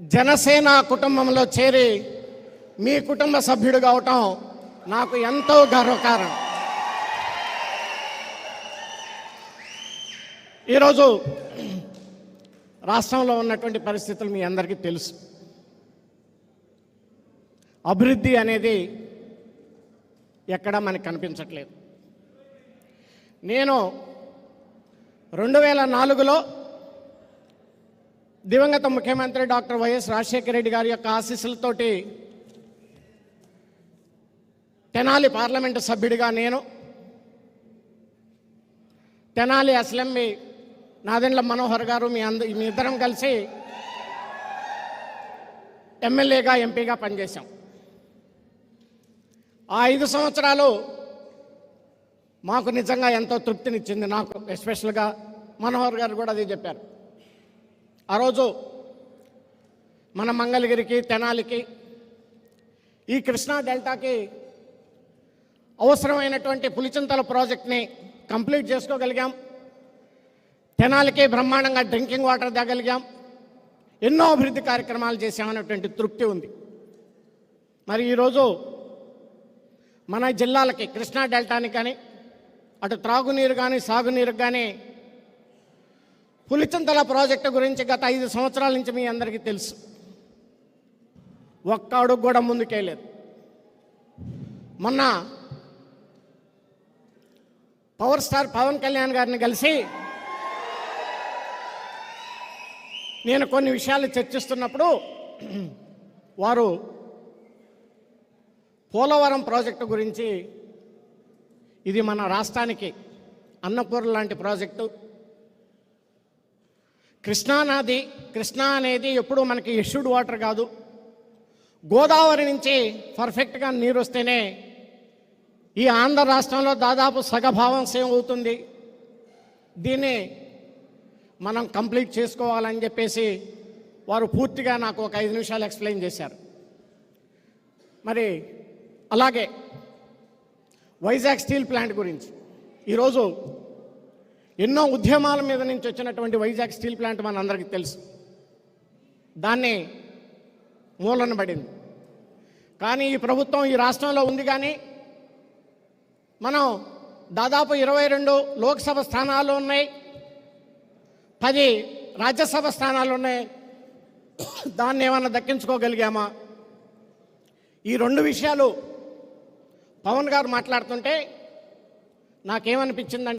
జనసేన కుటుంబంలో చేరి మీ కుటుంబ సభ్యుడు కావటం నాకు ఎంతో గర్వకారణం. ఈరోజు రాష్ట్రంలో ఉన్నటువంటి పరిస్థితులు మీ అందరికీ తెలుసు. అభివృద్ధి అనేది ఎక్కడా మనకు కనిపించట్లేదు. నేను రెండు వేల నాలుగులో దివంగత ముఖ్యమంత్రి డాక్టర్ వైఎస్ రాజశేఖర రెడ్డి గారి యొక్క ఆశీస్సులతోటి తెనాలి పార్లమెంటు సభ్యుడిగా నేను తెనాలి అసెంబ్లీ నాదెండ్ల మనోహర్ గారు మీ అంద మీ ఇద్దరం కలిసి ఎమ్మెల్యేగా ఎంపీగా పనిచేశాం. ఆ ఐదు సంవత్సరాలు మాకు నిజంగా ఎంతో తృప్తినిచ్చింది నాకు ఎస్పెషల్గా మనోహర్ గారు కూడా అదే చెప్పారు. ఆ రోజు మన మంగళగిరికి తెనాలికి ఈ కృష్ణా డెల్టాకి అవసరమైనటువంటి పులిచింతల ప్రాజెక్ట్ని కంప్లీట్ చేసుకోగలిగాం. తెనాలికి బ్రహ్మాండంగా డ్రింకింగ్ వాటర్ తేగలిగాం. ఎన్నో అభివృద్ధి కార్యక్రమాలు చేశామనేటువంటి తృప్తి ఉంది. మరి ఈరోజు మన జిల్లాలకి కృష్ణా డెల్టాని కానీ అటు త్రాగునీరు కానీ సాగునీరు కానీ పులిచింతల ప్రాజెక్టు గురించి గత ఐదు సంవత్సరాల నుంచి మీ అందరికీ తెలుసు. ఒక్క అడుగు కూడా ముందుకెళ్ళలేదు మొన్న పవర్ స్టార్ పవన్ కళ్యాణ్ గారిని కలిసి నేను కొన్ని విషయాలు చర్చిస్తున్నప్పుడు వారు పోలవరం ప్రాజెక్టు గురించి ఇది మన రాష్ట్రానికి అన్నపూర్ లాంటి ప్రాజెక్టు. కృష్ణా నది కృష్ణా అనేది ఎప్పుడూ మనకి ఇష్యూడ్ వాటర్ కాదు. గోదావరి నుంచి పర్ఫెక్ట్గా నీరు వస్తేనే ఈ ఆంధ్ర రాష్ట్రంలో దాదాపు సగభావం సేవ్ అవుతుంది. దీన్ని మనం కంప్లీట్ చేసుకోవాలని చెప్పేసి వారు పూర్తిగా నాకు ఒక ఐదు నిమిషాలు ఎక్స్ప్లెయిన్ చేశారు. మరి అలాగే వైజాగ్ స్టీల్ ప్లాంట్ గురించి. ఈరోజు ఎన్నో ఉద్యమాల మీద నుంచి వచ్చినటువంటి వైజాగ్ స్టీల్ ప్లాంట్ మన అందరికీ తెలుసు. దాన్ని మూలన పడింది. కానీ ఈ ప్రభుత్వం ఈ రాష్ట్రంలో ఉంది కానీ మనం దాదాపు ఇరవై రెండు లోక్సభ స్థానాలు ఉన్నాయి పది రాజ్యసభ స్థానాలు ఉన్నాయి. దాన్ని ఏమన్నా దక్కించుకోగలిగామా? ఈ రెండు విషయాలు పవన్ గారు మాట్లాడుతుంటే నాకేమనిపించిందంటే